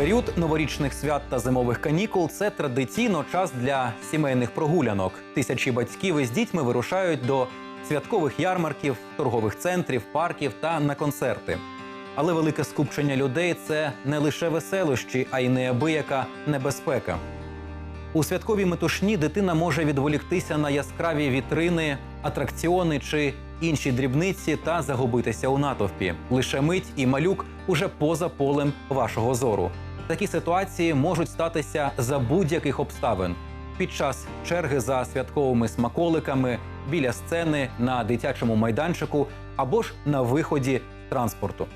Період новорічних свят та зимових канікул це традиційно час для сімейних прогулянок. Тисячі батьків із дітьми вирушають до святкових ярмарків, торгових центрів, парків та на концерти. Але велике скупчення людей це не лише веселощі, а й неабияка небезпека. У святковій метушні дитина може відволіктися на яскраві вітрини, атракціони чи інші дрібниці та загубитися у натовпі. Лише мить і малюк уже поза полем вашого зору. Такі ситуації можуть статися за будь-яких обставин під час черги за святковими смаколиками, біля сцени, на дитячому майданчику або ж на виході транспорту.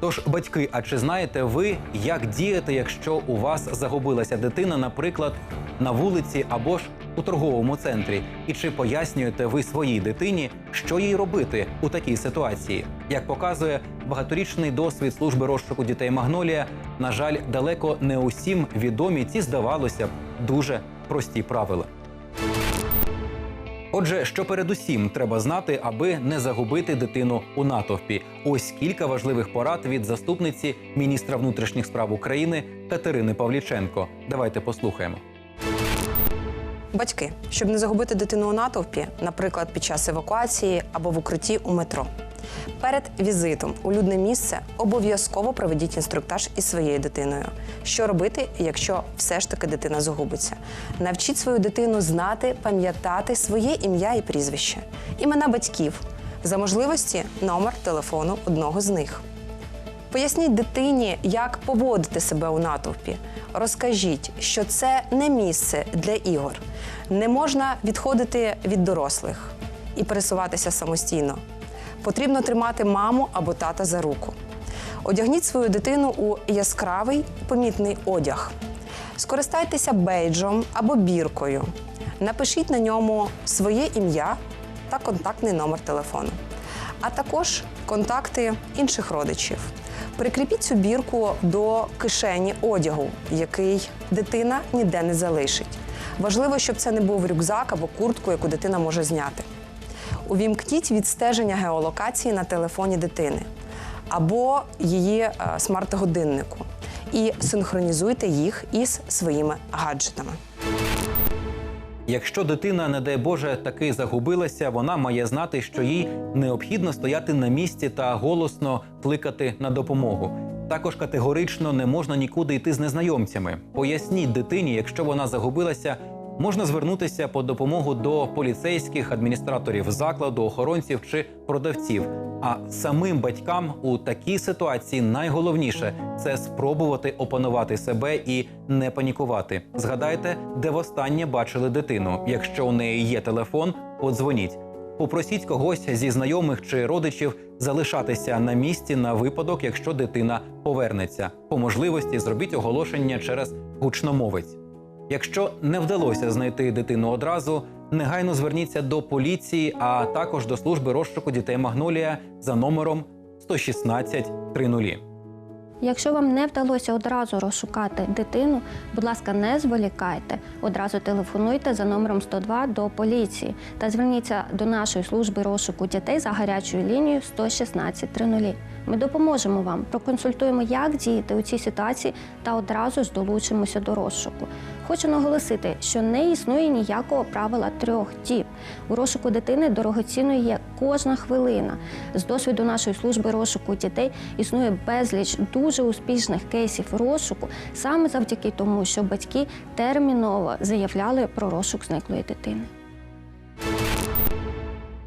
Тож, батьки, а чи знаєте ви, як діяти, якщо у вас загубилася дитина, наприклад, на вулиці або ж у торговому центрі? І чи пояснюєте ви своїй дитині, що їй робити у такій ситуації? Як показує багаторічний досвід служби розшуку дітей Магнолія, на жаль, далеко не усім відомі ці, здавалося б, дуже прості правила. Отже, що передусім треба знати, аби не загубити дитину у натовпі. Ось кілька важливих порад від заступниці міністра внутрішніх справ України Катерини Павліченко. Давайте послухаємо. Батьки, щоб не загубити дитину у натовпі, наприклад, під час евакуації або в укритті у метро. Перед візитом у людне місце обов'язково проведіть інструктаж із своєю дитиною. Що робити, якщо все ж таки дитина загубиться? Навчіть свою дитину знати, пам'ятати своє ім'я і прізвище, імена батьків, за можливості номер телефону одного з них. Поясніть дитині, як поводити себе у натовпі. Розкажіть, що це не місце для ігор. Не можна відходити від дорослих і пересуватися самостійно. Потрібно тримати маму або тата за руку. Одягніть свою дитину у яскравий помітний одяг. Скористайтеся бейджом або біркою. Напишіть на ньому своє ім'я та контактний номер телефону, а також контакти інших родичів. Прикріпіть цю бірку до кишені одягу, який дитина ніде не залишить. Важливо, щоб це не був рюкзак або куртку, яку дитина може зняти. Увімкніть відстеження геолокації на телефоні дитини або її е, смарт-годиннику і синхронізуйте їх із своїми гаджетами. Якщо дитина, не дай Боже, таки загубилася, вона має знати, що їй необхідно стояти на місці та голосно кликати на допомогу. Також категорично не можна нікуди йти з незнайомцями. Поясніть дитині, якщо вона загубилася, можна звернутися по допомогу до поліцейських, адміністраторів закладу, охоронців чи продавців. А самим батькам у такій ситуації найголовніше це спробувати опанувати себе і не панікувати. Згадайте, де востаннє бачили дитину. Якщо у неї є телефон, подзвоніть. Попросіть когось зі знайомих чи родичів залишатися на місці на випадок, якщо дитина повернеться. По можливості зробіть оголошення через гучномовець. Якщо не вдалося знайти дитину одразу, негайно зверніться до поліції, а також до служби розшуку дітей Магнолія за номером 116 30. Якщо вам не вдалося одразу розшукати дитину, будь ласка, не зволікайте. Одразу телефонуйте за номером 102 до поліції та зверніться до нашої служби розшуку дітей за гарячою лінією 116 30. Ми допоможемо вам, проконсультуємо, як діяти у цій ситуації та одразу ж долучимося до розшуку. Хочу наголосити, що не існує ніякого правила трьох діб. У розшуку дитини дорогоцінною є кожна хвилина. З досвіду нашої служби розшуку дітей існує безліч дуже успішних кейсів розшуку саме завдяки тому, що батьки терміново заявляли про розшук зниклої дитини.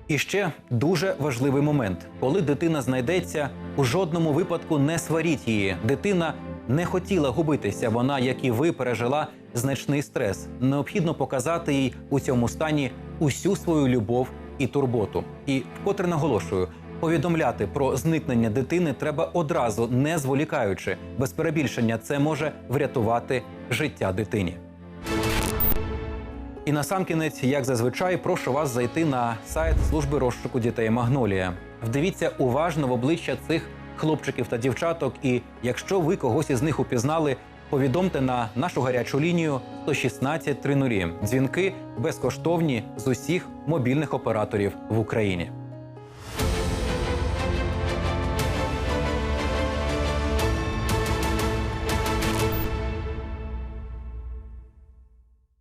І ще дуже важливий момент: коли дитина знайдеться, у жодному випадку не сваріть її. Дитина не хотіла губитися. Вона, як і ви, пережила значний стрес. Необхідно показати їй у цьому стані усю свою любов і турботу. І вкотре наголошую. Повідомляти про зникнення дитини треба одразу, не зволікаючи. Без перебільшення це може врятувати життя дитині. І насамкінець, як зазвичай, прошу вас зайти на сайт служби розшуку дітей Магнолія. Вдивіться уважно в обличчя цих хлопчиків та дівчаток. І якщо ви когось із них упізнали, повідомте на нашу гарячу лінію 116 30. Дзвінки безкоштовні з усіх мобільних операторів в Україні.